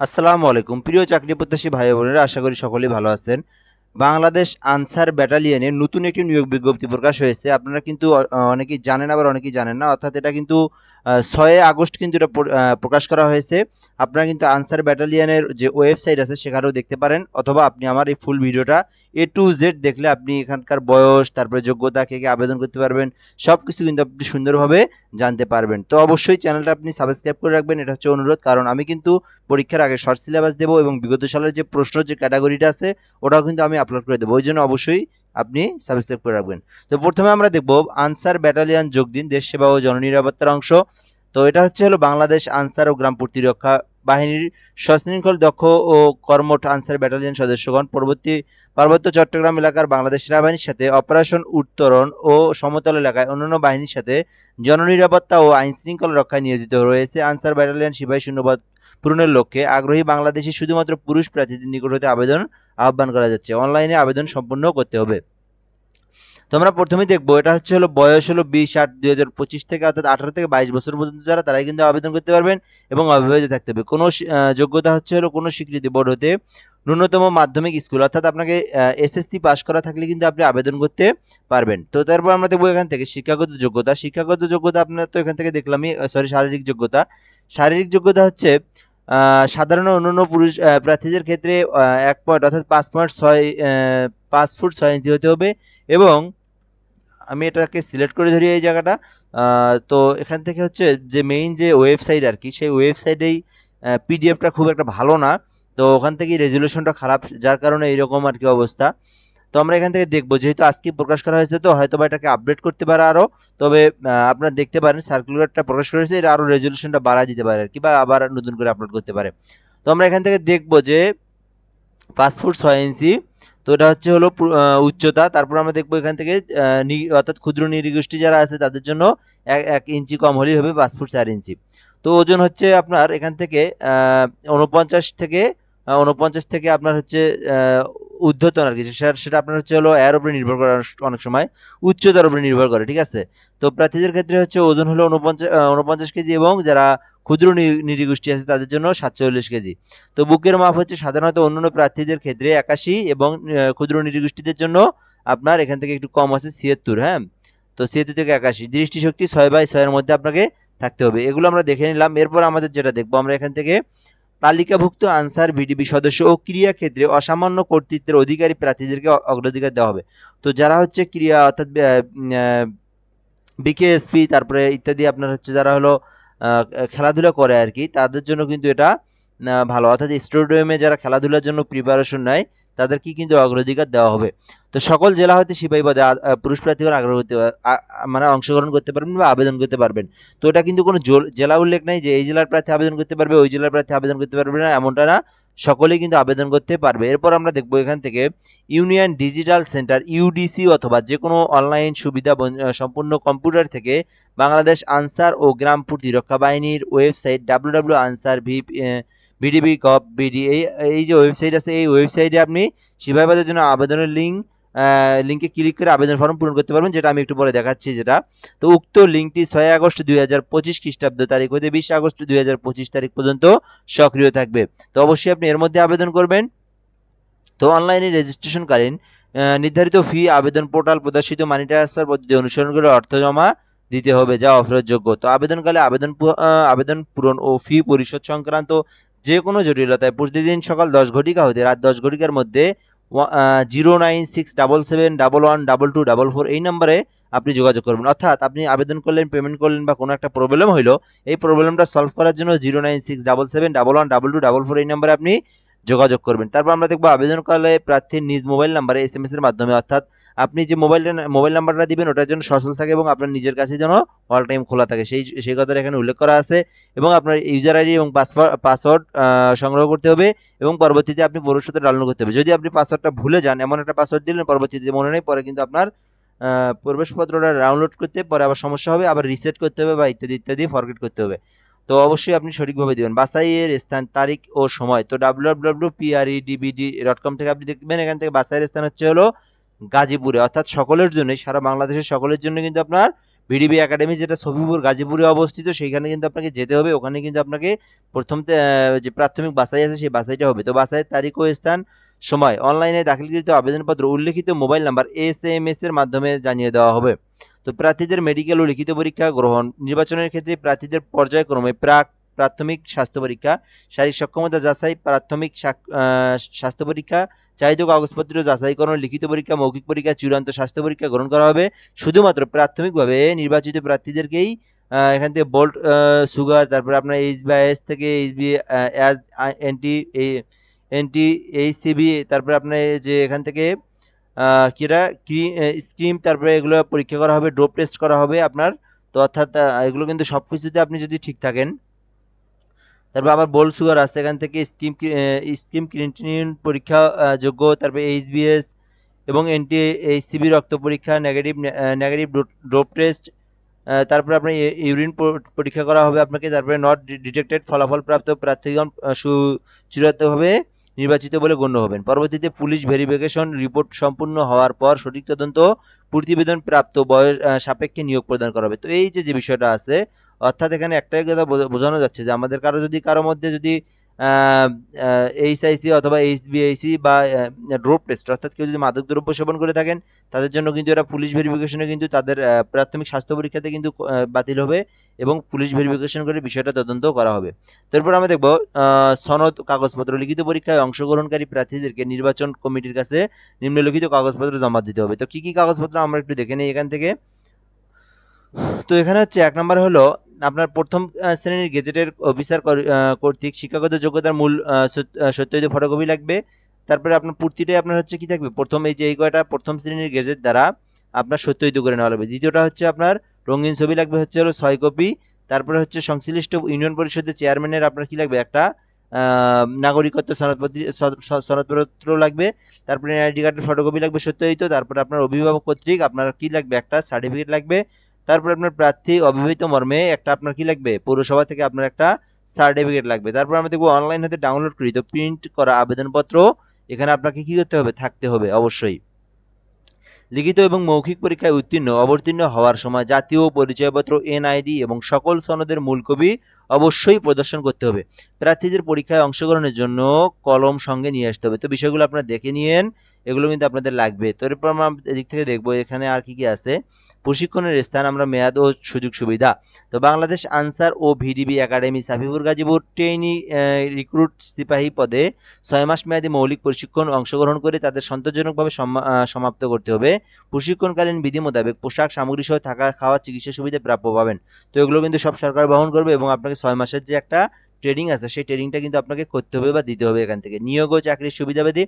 আসসালামু আলাইকুম। প্রিয় চাকরি প্রত্যাশী ভাই বোনেরা, আশা করি সকলেই ভালো আছেন। বাংলাদেশ আনসার ব্যাটালিয়নে নতুন একটি নিয়োগ বিজ্ঞপ্তি প্রকাশ হয়েছে। আপনারা কিন্তু অনেকেই জানেন, আবার অনেকেই জানেন না। অর্থাৎ এটা কিন্তু ছয় আগস্ট কিন্তু এটা প্রকাশ করা হয়েছে। আপনারা কিন্তু আনসার ব্যাটালিয়ানের যে ওয়েবসাইট আছে, সেখানেও দেখতে পারেন। অথবা আপনি আমার এই ফুল ভিডিওটা এ টু জেড দেখলে আপনি এখানকার বয়স, তারপরে যোগ্যতা, কে কে আবেদন করতে পারবেন সব কিছু কিন্তু আপনি সুন্দরভাবে জানতে পারবেন। তো অবশ্যই চ্যানেলটা আপনি সাবস্ক্রাইব করে রাখবেন, এটা হচ্ছে অনুরোধ। কারণ আমি কিন্তু পরীক্ষার আগে শর্ট সিলেবাস দেবো এবং বিগত সালের যে প্রশ্ন যে ক্যাটাগরিটা আছে, ওটাও কিন্তু আমি আপলোড করে দেবো। ওই জন্য অবশ্যই আপনি সাবস্ক্রাইব করে রাখবেন। তো প্রথমে আমরা দেখব আনসার ব্যাটালিয়ান যোগ দিন, দেশ সেবা ও জননিরাপত্তার অংশ। তো এটা হচ্ছে হলো বাংলাদেশ আনসার ও গ্রাম প্রতিরক্ষা বাহিনীর সশৃঙ্খল দক্ষ ও কর্মঠ আনসার ব্যাটালিয়ন সদস্যগণ, পরবর্তী পার্বত্য চট্টগ্রাম এলাকার বাংলাদেশ সেনাবাহিনীর সাথে অপারেশন উত্তরণ ও সমতল এলাকায় অন্যান্য বাহিনীর সাথে জননিরাপত্তা ও আইন শৃঙ্খলা রক্ষায় নিয়োজিত রয়েছে আনসার ব্যাটালিয়ন সিপাহী শূন্যপদ পূরণের লক্ষ্যে আগ্রহী বাংলাদেশি শুধুমাত্র পুরুষ প্রার্থীদের নিকট হতে আবেদন আহ্বান করা যাচ্ছে। অনলাইনে আবেদন সম্পূর্ণ করতে হবে। তো আমরা প্রথমেই দেখব, এটা হচ্ছে হলো বয়স হলো বিশ আট দুই হাজার পঁচিশ থেকে অর্থাৎ আঠারো থেকে বাইশ বছর পর্যন্ত যারা, তারাই কিন্তু আবেদন করতে পারবেন এবং অবিবাহিত থাকতে হবে। কোনো যোগ্যতা হচ্ছে হলো কোনো স্বীকৃতি বোর্ড হতে ন্যূনতম মাধ্যমিক স্কুল, অর্থাৎ আপনাকে এসএসসি পাস করা থাকলে কিন্তু আপনি আবেদন করতে পারবেন। তো তারপর আমরা দেখব এখান থেকে শিক্ষাগত যোগ্যতা। শিক্ষাগত যোগ্যতা আপনার তো এখান থেকে দেখলামই সরি শারীরিক যোগ্যতা। শারীরিক যোগ্যতা হচ্ছে সাধারণ অন্যান্য পুরুষ প্রার্থীদের ক্ষেত্রে এক পয়েন্ট অর্থাৎ পাঁচ পয়েন্ট ছয় পাঁচ ফুট ছয় ইঞ্চি হতে হবে এবং আমি এটাকে সিলেক্ট করে ধরি এই জায়গাটা। তো এখান থেকে হচ্ছে যে মেইন যে ওয়েবসাইট আর কি, সেই ওয়েবসাইটেই পিডিএফটা খুব একটা ভালো না। তো ওখান থেকেই রেজুলেশনটা খারাপ, যার কারণে এইরকম আর কি অবস্থা। তো আমরা এখান থেকে দেখব, যেহেতু আজকে প্রকাশ করা হয়েছে, তো হয়তো বা এটাকে আপডেট করতে পারে আরও তবে আপনারা দেখতে পারেন সার্কুলারটা প্রকাশ করেছে এটা আরও রেজুলেশনটা বাড়া দিতে পারে আর কি, বা আবার নতুন করে আপলোড করতে পারে। তো আমরা এখান থেকে দেখব যে ফুট ছয় ইঞ্চি তো এটা হচ্ছে হলো উচ্চতা। তারপর আমরা দেখব এখান থেকে অর্থাৎ ক্ষুদ্র নৃগোষ্ঠী যারা আছে, তাদের জন্য এক এক ইঞ্চি কম হলেই হবে পাঁচ ফুট চার ইঞ্চি। তো ওজন হচ্ছে আপনার এখান থেকে উনপঞ্চাশ থেকে উনপঞ্চাশ থেকে আপনার হচ্ছে ঊর্ধ্বতন আর কি। সেটা আপনার হচ্ছে হলো এর উপরে নির্ভর করে অনেক সময়। উচ্চতার উপরে নির্ভর করে, ঠিক আছে? তো প্রার্থীদের ক্ষেত্রে হচ্ছে ওজন হলো উনপঞ্চাশ উনপঞ্চাশ কেজি এবং যারা ক্ষুদ্র নৃগোষ্ঠী আছে, তাদের জন্য সাতচল্লিশ কেজি। তো বুকের মাপ হচ্ছে সাধারণত অন্যান্য প্রার্থীদের ক্ষেত্রে একাশি এবং ক্ষুদ্র নৃগোষ্ঠীদের জন্য আপনার এখান থেকে একটু কম আছে ছিয়াত্তর হ্যাঁ? তো ছিয়াত্তর থেকে একাশি। দৃষ্টিশক্তি ছয় বাই ছয়ের মধ্যে আপনাকে থাকতে হবে। এগুলো আমরা দেখে নিলাম। এরপর আমাদের যেটা দেখব, আমরা এখান থেকে তালিকাভুক্ত আনসার ভিডিবি সদস্য ও ক্রিয়া ক্ষেত্রে অসামান্য কর্তৃত্বের অধিকারী প্রার্থীদেরকে অগ্রাধিকার দেওয়া হবে। তো যারা হচ্ছে ক্রিয়া, অর্থাৎ বিকেএসপি, তারপরে ইত্যাদি, আপনার হচ্ছে যারা হলো খেলাধুলা করে আর কি। তাদের জন্য কিন্তু এটা ভালো। অর্থাৎ স্টেডিয়ামে যারা খেলাধুলার জন্য প্রিপারেশন নেয় তাদেরকে কিন্তু অগ্রাধিকার দেওয়া হবে। তো সকল জেলা হতে সিপাহী পদে আ- আ, পুরুষ প্রার্থীগণ আগ্রহ আ- মানে অংশগ্রহণ করতে পারবেন বা আবেদন করতে পারবেন। তো এটা কিন্তু কোনো জেলা উল্লেখ নেই যে এই জেলার প্রার্থী আবেদন করতে পারবে ওই জেলার প্রার্থী আবেদন করতে পারবে না এমনটা না। সকলেই কিন্তু আবেদন করতে পারবে। এরপর আমরা দেখব এখান থেকে ইউনিয়ন ডিজিটাল সেন্টার, ইউডিসি অথবা যে কোনো অনলাইন সুবিধা সম্পূর্ণ কম্পিউটার থেকে বাংলাদেশ আনসার ও গ্রাম প্রতিরক্ষা বাহিনীর website W W Ansar V VDP gov BD এই এই যে ওয়েবসাইট আছে, এই ওয়েবসাইটে আপনি সিপাহীবাদের জন্য আবেদনের লিঙ্ক লিঙ্কে ক্লিক করে আবেদন ফর্ম পূরণ করতে পারবেন, যেটা আমি একটু পরে দেখাচ্ছি যেটা। তো উক্ত লিঙ্কটি ছয় আগস্ট দুই হাজার পঁচিশ খ্রিস্টাব্দ তারিখ হতে বিশ আগস্ট দুই হাজার পঁচিশ তারিখ পর্যন্ত সক্রিয় থাকবে। তো অবশ্যই আপনি এর মধ্যে আবেদন করবেন। তো অনলাইনে রেজিস্ট্রেশনকালীন নির্ধারিত ফি আবেদন পোর্টাল প্রদর্শিত মানি ট্রান্সফার পদ্ধতি অনুসরণ করে অর্থ জমা দিতে হবে, যা অফেরতযোগ্য। তো আবেদনকালে আবেদন আবেদন পূরণ ও ফি পরিশোধ সংক্রান্ত যে কোনো জটিলতায় প্রতিদিন সকাল দশ ঘটিকা হতে রাত দশ ঘটিকার মধ্যে zero nine six double seven double one double two double four এই নাম্বারে আপনি যোগাযোগ করবেন। অর্থাৎ আপনি আবেদন করলেন পেমেন্ট করলেন বা কোনো একটা প্রবলেম হইল, এই প্রবলেমটা সলভ করার জন্য zero nine six double seven double one double two double four এই নাম্বারে আপনি যোগাযোগ করবেন। তারপর আমরা দেখব আবেদনকালে প্রার্থীর নিজ মোবাইল নাম্বারে এস এম মাধ্যমে, অর্থাৎ আপনি যে মোবাইল মোবাইল নাম্বারটা দিবেন, ওটার জন্য সচল থাকে এবং আপনার নিজের কাছে যেন অল টাইম খোলা থাকে। সেই সেই কথাটা এখানে উল্লেখ করা আছে এবং আপনার ইউজার আইডি এবং পাসওয়ার্ড সংগ্রহ করতে হবে এবং পরবর্তীতে আপনি ভবিষ্যতে ডাউনলোড করতে হবে। যদি আপনি পাসওয়ার্ডটা ভুলে যান, এমন একটা পাসওয়ার্ড দিলেন, পরবর্তীতে মনে নেই, পরে কিন্তু আপনার প্রবেশপত্রটা ডাউনলোড করতে পরে আবার সমস্যা হবে, আবার রিসেট করতে হবে বা ইত্যাদি ইত্যাদি ফরগেট করতে হবে। তো অবশ্যই আপনি সঠিকভাবে দিবেন। বাসাইয়ের স্থান, তারিখ ও সময়। তো ডাব্লিউ ডাব্লিউ পিআরইডিবিডি ডট কম থেকে আপনি দেখবেন, এখান থেকে বাসাইয়ের স্থান হচ্ছে হলো গাজীপুরে। অর্থাৎ সকলের জন্য সারা বাংলাদেশের সকলের জন্য কিন্তু আপনার ভিডিবি একাডেমি যেটা সফিপুর গাজীপুরে অবস্থিত, সেইখানে কিন্তু আপনাকে যেতে হবে। ওখানে কিন্তু আপনাকে প্রথম যে প্রাথমিক বাছাই আছে, সেই বাছাইটা হবে। তো বাছাইয়ের তারিখ ও স্থান, সময়, অনলাইনে দাখিলকৃত আবেদনপত্র, উল্লেখিত mobile number, S M S এর মাধ্যমে জানিয়ে দেওয়া হবে। তো প্রার্থীদের মেডিকেল ও লিখিত পরীক্ষা গ্রহণ, নির্বাচনের ক্ষেত্রে প্রার্থীদের পর্যায়ক্রমে প্রাক প্রাথমিক স্বাস্থ্য পরীক্ষা, শারীরিক সক্ষমতা যাচাই, প্রাথমিক স্বাস্থ্য পরীক্ষা, চাহিদা কাগজপত্র যাচাইকরণ লিখিত পরীক্ষা, মৌখিক পরীক্ষা, চূড়ান্ত স্বাস্থ্য পরীক্ষা গ্রহণ করা হবে। শুধুমাত্র প্রাথমিকভাবে নির্বাচিত প্রার্থীদেরকেই এখান থেকে বোল্ট সুগার, তারপরে আপনার এইচ বি এস থেকে H B as NT NT HCB তারপরে আপনার যে এখান থেকে কিরা স্ক্রিম, তারপরে এগুলো পরীক্ষা করা হবে ড্রপ টেস্ট করা হবে আপনার। তো অর্থাৎ এগুলো কিন্তু সব কিছুতে আপনি যদি ঠিক থাকেন তারপর আবার বোল সুগার আছে এখান থেকে স্কিম স্কিম ক্রিটিনিন পরীক্ষা যোগ্য তারপরে এইচবিএস এবং এনটি এইচসিবি রক্ত পরীক্ষা নেগেটিভ নেগেটিভ ড্রপ টেস্ট তারপরে আপনার ইউরিন পরীক্ষা করা হবে আপনাকে তারপরে নট ডিটেক্টেড ফলাফল প্রাপ্ত প্রার্থীগণ আহ, নির্বাচিত বলে গণ্য হবেন। পরবর্তীতে পুলিশ ভেরিফিকেশন রিপোর্ট সম্পূর্ণ হওয়ার পর সঠিক তদন্ত প্রতিবেদন প্রাপ্ত বয়স সাপেক্ষে নিয়োগ প্রদান করা হবে। তো এই যে যে বিষয়টা আছে অর্থাৎ এখানে একটাই কথা বোঝা- বোঝানো যাচ্ছে যে আমাদের কারও যদি কারও মধ্যে যদি এইচআইসি অথবা এইচবিআইসি বা ড্রোপ টেস্ট অর্থাৎ কেউ যদি মাদক দ্রব্য সেবন করে থাকেন তাদের জন্য কিন্তু এরা পুলিশ ভেরিফিকেশনে কিন্তু তাদের প্রাথমিক স্বাস্থ্য পরীক্ষাতে কিন্তু বাতিল হবে এবং পুলিশ ভেরিফিকেশন করে বিষয়টা তদন্ত করা হবে। তারপর আমরা দেখব সনদ কাগজপত্র লিখিত পরীক্ষায় অংশগ্রহণকারী প্রার্থীদেরকে নির্বাচন কমিটির কাছে নিম্নলিখিত কাগজপত্র জমা দিতে হবে। তো কী কী কাগজপত্র আমরা একটু দেখে নিই এখান থেকে। তো এখানে হচ্ছে এক নম্বর হলো আপনার প্রথম শ্রেণির গেজেটের অফিসার কর- কর্তৃক শিক্ষাগত যোগ্যতার মূল আহ, সত- আহ, সত্যায়িত ফটোকপি লাগবে। তারপরে আপনার পূর্তিটাই আপনার হচ্ছে কি থাকবে? প্রথম এই যে এই কয়টা প্রথম শ্রেণির গেজেট দ্বারা আপনার সত্যায়িত করে নেওয়া লাগবে। দ্বিতীয়টা হচ্ছে আপনার রঙিন ছবি লাগবে হচ্ছে হলো ছয় কপি। তারপরে হচ্ছে সংশ্লিষ্ট ইউনিয়ন পরিষদের চেয়ারম্যানের আপনার কি লাগবে? একটা নাগরিকত্ব সনদপত্র সনদপত্র লাগবে। তারপরে আইডি কার্ডের ফটোকপি লাগবে সত্যায়িত তারপরে আপনার অভিভাবক কর্তৃক আপনার কি লাগবে? একটা সার্টিফিকেট লাগবে। তারপর আপনার প্রার্থী অবিবাহিত মর্মে একটা আপনার কি লাগবে? পৌরসভা থেকে আপনার একটা সার্টিফিকেট লাগবে। তারপর আমরা দেখব অনলাইন হতে ডাউনলোড কৃত প্রিন্ট করা আবেদনপত্র, এখানে আপনাকে কি করতে হবে? থাকতে হবে, অবশ্যই। লিখিত এবং মৌখিক পরীক্ষায় উত্তীর্ণ, অবতীর্ণ হওয়ার সময় জাতীয় পরিচয়পত্র এনআইডি এবং সকল সনদের মূল কবি অবশ্যই প্রদর্শন করতে হবে। প্রার্থীদের পরীক্ষায় অংশগ্রহণের জন্য কলম সঙ্গে নিয়ে আসতে হবে। তো বিষয়গুলো আপনারা দেখে নিয়েন এগুলো কিন্তু আপনাদের লাগবে। তো এরপর আমরা এদিক থেকে দেখব এখানে আর কি কি আছে। প্রশিক্ষণের স্থান, আমরা মেয়াদ ও সুযোগ সুবিধা। তো বাংলাদেশ আনসার ও VDP academy Safipur Gazipur trainee recruit সিপাহী পদে ছয় মাস মেয়াদী মৌলিক প্রশিক্ষণ অংশগ্রহণ করে তাদের সন্তোষজনকভাবে সমাপ্ত করতে হবে। প্রশিক্ষণকালীন বিধি মোতাবেক পোশাক সামগ্রী সহ থাকা খাওয়া চিকিৎসা সুবিধা প্রাপ্য পাবেন। তো এগুলো কিন্তু সব সরকার বহন করবে এবং আপনাকে ছয় মাসের যে একটা ট্রেনিং আছে, সেই ট্রেনিংটা কিন্তু আপনাকে করতে হবে বা দিতে হবে এখান থেকে। নিয়োগ ও চাকরির সুবিধাবাদী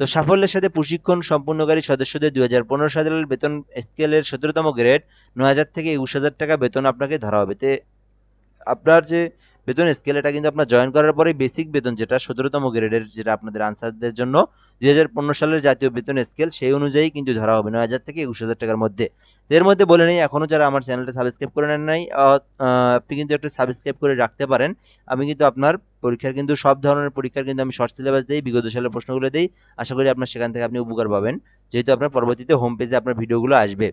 তো সাফল্যের সাথে প্রশিক্ষণ সম্পূর্ণকারী সদস্যদের দুই হাজার পনেরো সালের বেতন স্কেলের সতেরোতম গ্রেড নয় হাজার থেকে একুশ হাজার টাকা বেতন আপনাকে ধরা হবে। তে আপনার যে বেতন স্কেল এটা কিন্তু আপনার জয়েন করার পরে বেসিক বেতন যেটা সতেরোতম গ্রেডের যেটা আপনাদের আনসারদের জন্য, দুই হাজার পনেরো সালের জাতীয় বেতন স্কেল সেই অনুযায়ী কিন্তু ধরা হবে নয় হাজার থেকে একুশ হাজার টাকার মধ্যে। এর মধ্যে বলে নেই এখনও যারা আমার চ্যানেলটা সাবস্ক্রাইব করে নেন নাই আপনি কিন্তু একটা সাবস্ক্রাইব করে রাখতে পারেন। আমি কিন্তু আপনার পরীক্ষার কিন্তু সব ধরনের পরীক্ষার কিন্তু আমি শর্ট সিলেবাস দিই, বিগত সালের প্রশ্নগুলো দিই। আশা করি আপনার সেখান থেকে আপনি উপকার পাবেন। যেহেতু আপনার পরবর্তীতে হোম পেজে আপনার ভিডিওগুলো আসবে।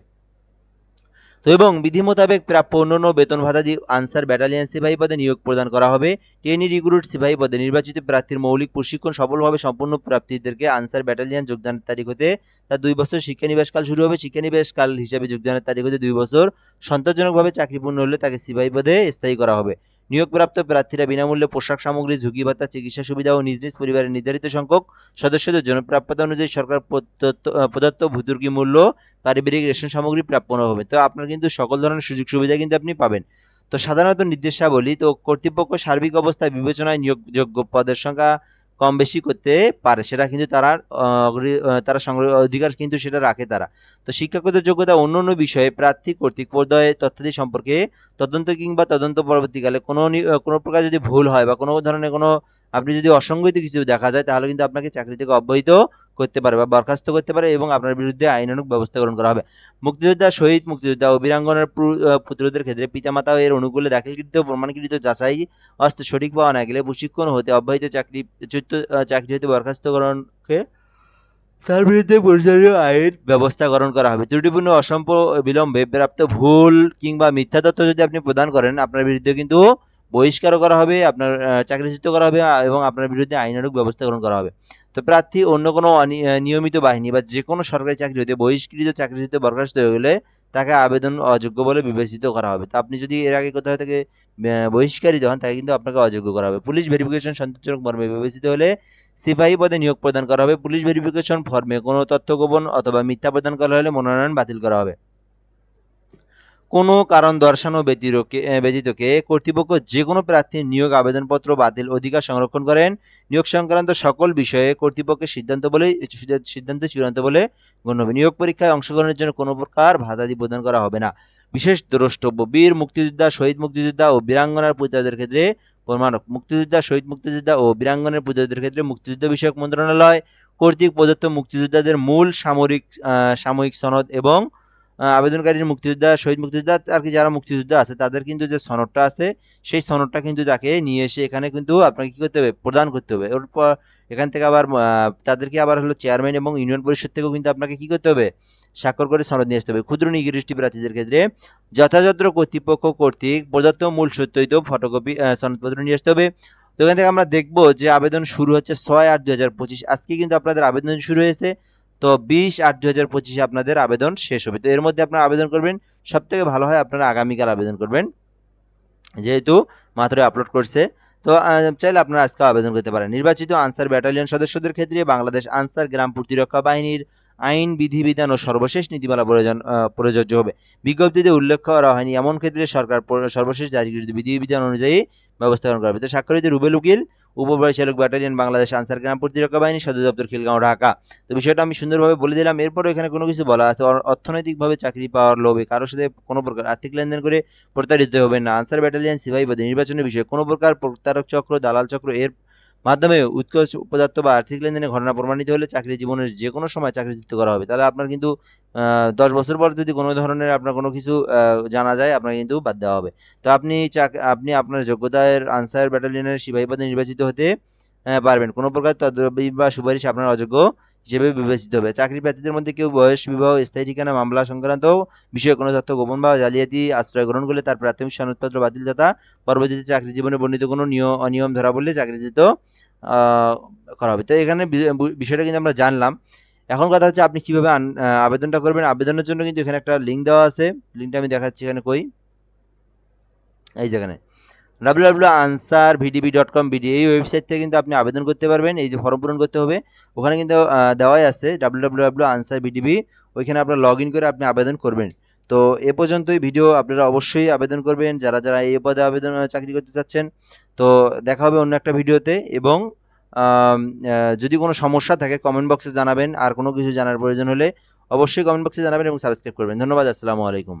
তো এবং বিধি মোতাবেক প্রাপ্য অন্যান্য বেতন ভাতা দিয়ে আনসার ব্যাটালিয়ান সিপাহী পদে নিয়োগ প্রদান করা হবে টেনি রিক্রুট সিপাহী পদে নির্বাচিত প্রার্থীর মৌলিক প্রশিক্ষণ সফলভাবে সম্পূর্ণ প্রার্থীদেরকে আনসার ব্যাটালিয়ান যোগদানের তারিখ হতে তার দুই বছর শিক্ষানিবাসকাল শুরু হবে। শিক্ষানিবাসকাল হিসাবে যোগদানের তারিখ হতে দুই বছর। সন্তোষজনকভাবে চাকরিপূর্ণ হলে তাকে সিপাহী পদে স্থায়ী করা হবে। নিয়োগপ্রাপ্ত প্রার্থীরা বিনামূল্যে পোশাক সামগ্রী, ঝুঁকি ভাতা, চিকিৎসা সুবিধা ও নিজ নিজ পরিবারের নির্ধারিত সংখ্যক সদস্যদের জন্য প্রাপ্যতা অনুযায়ী সরকার প্রদত্ত ভূতুর্কি মূল্য, পারিবারিক রেশন সামগ্রী প্রাপ্য হবে। তো আপনার কিন্তু সকল ধরনের সুযোগ সুবিধা কিন্তু আপনি পাবেন। তো সাধারণত নির্দেশাবলী, তো কর্তৃপক্ষ সার্বিক অবস্থা বিবেচনায় নিয়োগযোগ্য পদের সংখ্যা কম বেশি করতে পারে। সেটা কিন্তু তারা তারা সংগ্রহ, অধিকার কিন্তু সেটা রাখে তারা। তো শিক্ষাগত যোগ্যতা অন্য অন্য বিষয়ে প্রার্থী কর্তৃক পর্যায়ে তথ্যাদি সম্পর্কে তদন্ত কিংবা তদন্ত পরবর্তীকালে কোনো কোনো প্রকার যদি ভুল হয় বা কোনো ধরনের কোনো আপনি যদি অসংগত কিছু দেখা যায় তাহলে কিন্তু আপনাকে চাকরি থেকে অব্যাহত করতে পারে বা বরখাস্ত করতে পারে এবং আপনার বিরুদ্ধে আইনানুক ব্যবস্থা গ্রহণ করা হবে। মুক্তিযোদ্ধা শহীদ মুক্তিযোদ্ধা ও বীরাঙ্গনার পু- আহ, পুত্রদের ক্ষেত্রে পিতামাতা এর অনুকূলে দাখিলকৃত প্রমাণকৃত যাচাই অস্ত্র সঠিক পাওয়া না গেলে প্রশিক্ষণ হতে অব্যাহত চাকরি চাকরি হতে বরখাস্তকরণকে তার বিরুদ্ধে প্রয়োজনীয় আইন ব্যবস্থা গ্রহণ করা হবে। ত্রুটিপূর্ণ অসম্প বিলম্বে প্রাপ্ত ভুল কিংবা মিথ্যা তথ্য যদি আপনি প্রদান করেন আপনার বিরুদ্ধে কিন্তু বহিষ্কারও করা হবে, আপনার চাকরিচ্যুত করা হবে এবং আপনার বিরুদ্ধে আইনানুগ ব্যবস্থা গ্রহণ করা হবে। তো প্রার্থী অন্য কোনো নিয়মিত বাহিনী বা যে কোনো সরকারি চাকরি হতে বহিষ্কৃত চাকরিচ্যুত বরখাস্ত হয়ে গেলে তাকে আবেদন অযোগ্য বলে বিবেচিত করা হবে। তো আপনি যদি এর আগে কোথাও থেকে বহিষ্কারিত হন, তাকে কিন্তু আপনাকে অযোগ্য করা হবে। পুলিশ ভেরিফিকেশন সন্তোষজনক মর্মে বিবেচিত হলে সিপাহী পদে নিয়োগ প্রদান করা হবে। পুলিশ ভেরিফিকেশন ফর্মে কোনো তথ্য গোপন অথবা মিথ্যা প্রদান করা হলে মনোনয়ন বাতিল করা হবে। কোনো কারণ দর্শানো ব্যতীতকে কর্তৃপক্ষ যে কোনো প্রার্থীর নিয়োগ আবেদনপত্র বাতিল অধিকার সংরক্ষণ করেন। নিয়োগ সংক্রান্ত সকল বিষয়ে কর্তৃপক্ষের সিদ্ধান্ত বলে, সিদ্ধান্ত চূড়ান্ত বলে গণ্য হবে। নিয়োগ পরীক্ষায় অংশগ্রহণের জন্য কোনো প্রকার ভাতাদি প্রদান করা হবে না। বিশেষ দ্রষ্টব্য, বীর মুক্তিযোদ্ধা, শহীদ মুক্তিযোদ্ধা ও বীরাঙ্গনার পূজাদের ক্ষেত্রে প্রমাণক মুক্তিযোদ্ধা, শহীদ মুক্তিযোদ্ধা ও বীরাঙ্গনের পূজাদের ক্ষেত্রে মুক্তিযুদ্ধ বিষয়ক মন্ত্রণালয় কর্তৃক প্রদত্ত মুক্তিযোদ্ধাদের মূল সামরিক সাময়িক সনদ এবং আবেদনকারীর মুক্তিযোদ্ধা, শহীদ মুক্তিযোদ্ধা আর কি যারা মুক্তিযোদ্ধা আছে, তাদের কিন্তু যে সনদটা আছে, সেই সনদটা কিন্তু তাকে নিয়ে এসে এখানে কিন্তু আপনাকে কী করতে হবে? প্রদান করতে হবে। ওর এখান থেকে আবার তাদেরকে আবার হলো চেয়ারম্যান এবং ইউনিয়ন পরিষদ থেকেও কিন্তু আপনাকে কী করতে হবে? স্বাক্ষর করে সনদ নিয়ে আসতে হবে। ক্ষুদ্র নিগৃষ্টি প্রার্থীদের ক্ষেত্রে যথাযথ কর্তৃপক্ষ কর্তৃক প্রদত্ত মূল সত্যায়িত ফটোকপি সনদপত্র নিয়ে আসতে হবে। তো এখান থেকে আমরা দেখব যে আবেদন শুরু হচ্ছে ছয় আট দু আজকে কিন্তু আপনাদের আবেদন শুরু হয়েছে। তো বিশ আট দু হাজার পঁচিশে আপনাদের আবেদন শেষ হবে। তো এর মধ্যে আপনারা আবেদন করবেন সব থেকে ভালো হয় আপনারা আগামীকাল আবেদন করবেন। যেহেতু মাত্র আপলোড করছে, তো চাইলে আপনারা আজকে আবেদন করতে পারেন। নির্বাচিত আনসার ব্যাটালিয়ন সদস্যদের ক্ষেত্রে বাংলাদেশ আনসার গ্রাম প্রতিরক্ষা বাহিনীর আইন, বিধিবিধান ও সর্বশেষ নীতিমালা প্রয়োজন প্রযোজ্য হবে। বিজ্ঞপ্তিতে উল্লেখ করা হয়নি এমন ক্ষেত্রে সরকার সর্বশেষ জারিকৃত বিধিবিধান অনুযায়ী ব্যবস্থা গ্রহণ করবে তো স্বাক্ষরিত রুবেল উকিল উপপরিচালক ব্যাটালিয়ন বাংলাদেশ আনসার গ্রাম প্রতিরক্ষা বাহিনী, সদর দপ্তর খিলগাঁও, ঢাকা। তো বিষয়টা আমি সুন্দরভাবে বলে দিলাম। এরপর এখানে কোনো কিছু বলা আছে? অর্থনৈতিকভাবে চাকরি পাওয়ার লোভে কারোর সাথে কোনো প্রকার আর্থিক লেনদেন করে প্রতারিত হবে না। আনসার ব্যাটালিয়ন সিপাহী নির্বাচনের বিষয়ে কোনো প্রকার প্রতারক চক্র, দালাল চক্র এর মাধ্যমে উৎকর্ষ পদার্থ বা আর্থিক লেনদেনের ঘটনা প্রমাণিত হলে চাকরি জীবনের যে কোনো সময় চাকরিচ্যুত করা হবে। তাহলে আপনার কিন্তু দশ বছর পর যদি কোনো ধরনের আপনার কোনো কিছু জানা যায়, আপনাকে কিন্তু বাদ দেওয়া হবে। তো আপনি চাক- আপনি আপনার যোগ্যতার আনসার ব্যাটালিয়নের সিপাহী পদে নির্বাচিত হতে পারবেন। কোনো প্রকার তদবি বা সুপারিশ আপনার অযোগ্য হিসেবে বিবেচিত হবে। চাকরি প্রার্থীদের মধ্যে কেউ বয়স, বিবাহ, স্থায়ী ঠিকানা, মামলা সংক্রান্ত বিষয়ে কোনো তথ্য গোপন বা জালিয়াতি আশ্রয় গ্রহণ করলে তার প্রাথমিক সনদপত্র বাতিল তথা পরবর্তীতে চাকরি জীবনে বর্ণিত কোনো নিয়ম অনিয়ম ধরা পড়লে চাকরিচ্যুত করা হবে। তো এখানে বিষয়টা কিন্তু আমরা জানলাম। এখন কথা হচ্ছে আপনি কীভাবে আবেদনটা করবেন। আবেদনের জন্য কিন্তু এখানে একটা লিঙ্ক দেওয়া আছে। লিঙ্কটা আমি দেখাচ্ছি এখানে কই। এই যেখানে W W Ansar VDP dot com BD এই ওয়েবসাইট থেকে কিন্তু আপনি আবেদন করতে পারবেন, এই যে ফর্ম পূরণ করতে হবে। ওখানে কিন্তু দেওয়াই আছে W W W Ansar VDP ওইখানে আপনার লগ করে আপনি আবেদন করবেন। তো এ পর্যন্তই ভিডিও আপনারা অবশ্যই আবেদন করবেন, যারা যারা এই পদে আবেদন চাকরি করতে চাচ্ছেন। তো দেখা হবে অন্য একটা ভিডিওতে এবং যদি কোনো সমস্যা থাকে কমেন্ট বক্সে জানাবেন। আর কোনো কিছু জানার প্রয়োজন হলে অবশ্যই কমেন্ট বক্সে জানাবেন এবং সাবস্ক্রাইব করবেন। ধন্যবাদ, আসসালামু আলাইকুম।